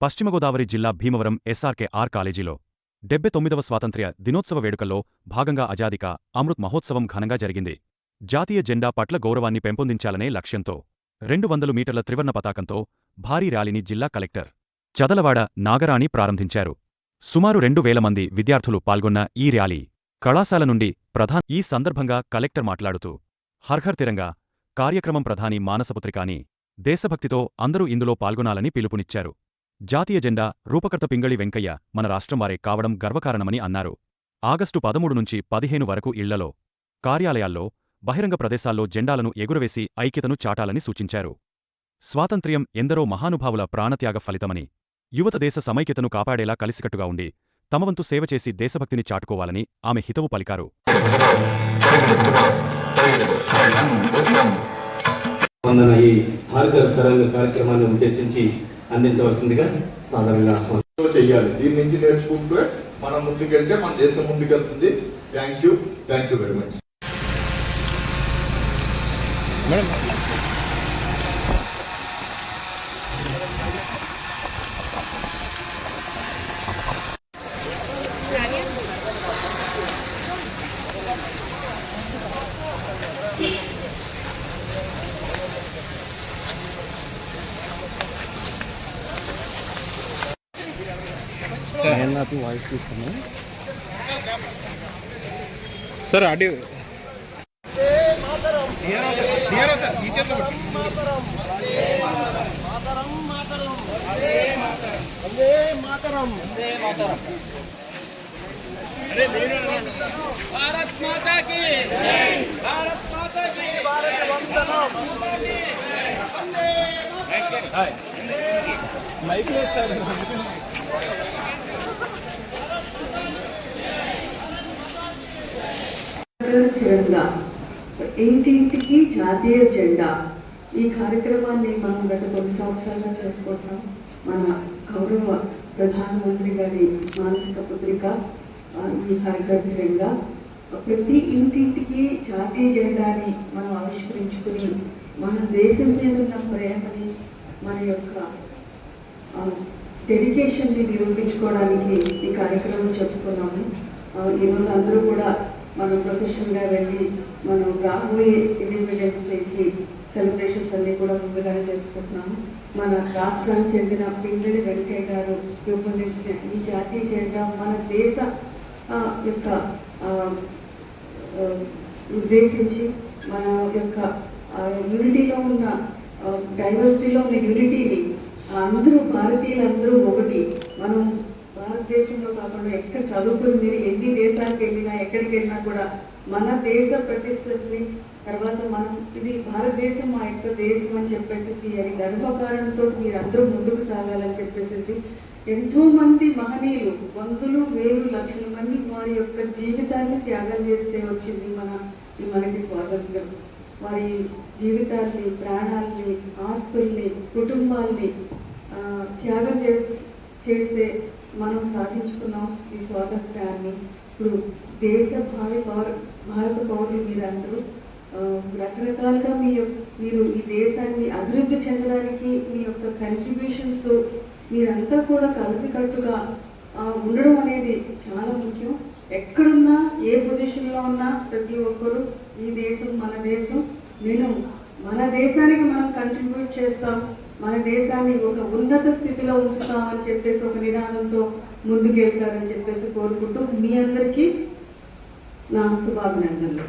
పశ్చిమగోదావరి జిల్లా Bhimavaram SRK are కాలేజీలో డెబ్బై తొమ్మిదవ స్వాతంత్ర్య దినోత్సవ వేడుకల్లో భాగంగా అజాదిక అమృత్ మహోత్సవం ఘనంగా జరిగింది. జాతీయ జెండా పట్ల గౌరవాన్ని పెంపొందించాలనే లక్ష్యంతో రెండు వందలు మీటర్ల త్రివర్ణ పతాకంతో భారీ ర్యాలీని జిల్లా కలెక్టర్ చదలవాడ నాగరాణి ప్రారంభించారు. సుమారు రెండు వేల మంది విద్యార్థులు పాల్గొన్న ఈ ర్యాలీ కళాశాల నుండి ప్రధాన్ ఈ సందర్భంగా కలెక్టర్ మాట్లాడుతూ హర్హర్ తిరంగా కార్యక్రమం ప్రధాని మానసపుత్రికాని దేశభక్తితో అందరూ ఇందులో పాల్గొనాలని పిలుపునిచ్చారు. జాతీయ జెండా రూపకర్త పింగళి వెంకయ్య మన రాష్ట్రం వారే కావడం గర్వకారణమని అన్నారు. ఆగస్టు పదమూడు నుంచి పదిహేను వరకు ఇళ్ళలో కార్యాలయాల్లో బహిరంగ ప్రదేశాల్లో జెండాలను ఎగురవేసి ఐక్యతను చాటాలని సూచించారు. స్వాతంత్ర్యం ఎందరో మహానుభావుల ప్రాణత్యాగ ఫలితమని యువత దేశ సమైక్యతను కాపాడేలా కలిసికట్టుగా ఉండి తమవంతు సేవ చేసి దేశభక్తిని చాటుకోవాలని ఆమె హితవు పలికారు. ఈ తరంగ కార్యక్రమాన్ని ఉద్దేశించి అందించవలసిందిగా సాధారణంగా. చెయ్యాలి. దీని నుంచి నేర్చుకుంటూ మనం ముందుకెళ్తే మన దేశం ముందుకెళ్తుంది. Thank you thank you very much sir audio Bharat माता की भारत माता की भारत అటల్ జెండా ఇంటింటికి జాతీయ జెండా? ఈ కార్యక్రమాన్ని మనం గత కొన్ని సంవత్సరాలుగా చేసుకుంటాం మన గౌరవ ప్రధానమంత్రి గారి మానసిక పత్రిక ఈ హరికర్ ప్రతి ఇంటింటికి జాతీయ జెండాని మనం ఆవిష్కరించుకుని మన దేశం మీద ఉన్న ప్రేమని మన యొక్క డెడికేషన్ని నిరూపించుకోవడానికి ఈ కార్యక్రమం చెప్పుకున్నాము. ఈరోజు అందరూ కూడా మనం ప్రొసెషన్గా వెళ్ళి మనం రాబోయే ఇండిపెండెన్స్ డేకి సెలబ్రేషన్స్ అన్నీ కూడా ముందుగానే చేసుకుంటున్నాము. మన రాష్ట్రానికి చెందిన పింగళి వెంకయ్య గారు రూపొందించిన ఈ జాతీయ జెండా మన దేశ యొక్క ఉద్దేశించి మన యొక్క యూనిటీలో ఉన్న డైవర్సిటీలో ఉన్న యూనిటీని అందరూ భారతీయులందరూ ఒకటి. మనం భారతదేశంలో కాకుండా ఎక్కడ చదువుకుని మీరు ఎన్ని దేశాలకు వెళ్ళినా ఎక్కడికి వెళ్ళినా కూడా మన దేశ ప్రతిష్టని తర్వాత మనం ఇది భారతదేశం మా యొక్క దేశం అని చెప్పేసి అని గర్వకారణంతో మీరు అందరూ ముందుకు సాగాలని చెప్పేసి ఎంతో మంది మహనీయులు వందలు వేలు లక్షల మంది వారి యొక్క జీవితాన్ని త్యాగం చేస్తే వచ్చింది మన మనకి స్వాతంత్రం. వారి జీవితాల్ని ప్రాణాల్ని ఆస్తుల్ని కుటుంబాల్ని త్యాగం చేస్తే చేస్తే మనం సాధించుకున్నాం ఈ స్వాతంత్ర్యాన్ని ఇప్పుడు దేశ భావి పౌర భారత పౌరులు మీరందరూ రకరకాలుగా మీ మీరు ఈ దేశాన్ని అభివృద్ధి చెందడానికి మీ యొక్క కంట్రిబ్యూషన్స్ మీరంతా కూడా కలిసికట్టుగా ఉండడం అనేది చాలా ముఖ్యం. ఎక్కడున్నా ఏ పొజిషన్లో ఉన్నా ప్రతి ఒక్కరూ ఈ దేశం మన దేశం. నేను మన దేశానికి మనం కంట్రిబ్యూట్ చేస్తాం మన దేశాన్ని ఒక ఉన్నత స్థితిలో ఉంచుతామని చెప్పేసి ఒక నినాదంతో ముందుకెళ్తారని చెప్పేసి కోరుకుంటూ మీ అందరికీ నా శుభాభినందనలు.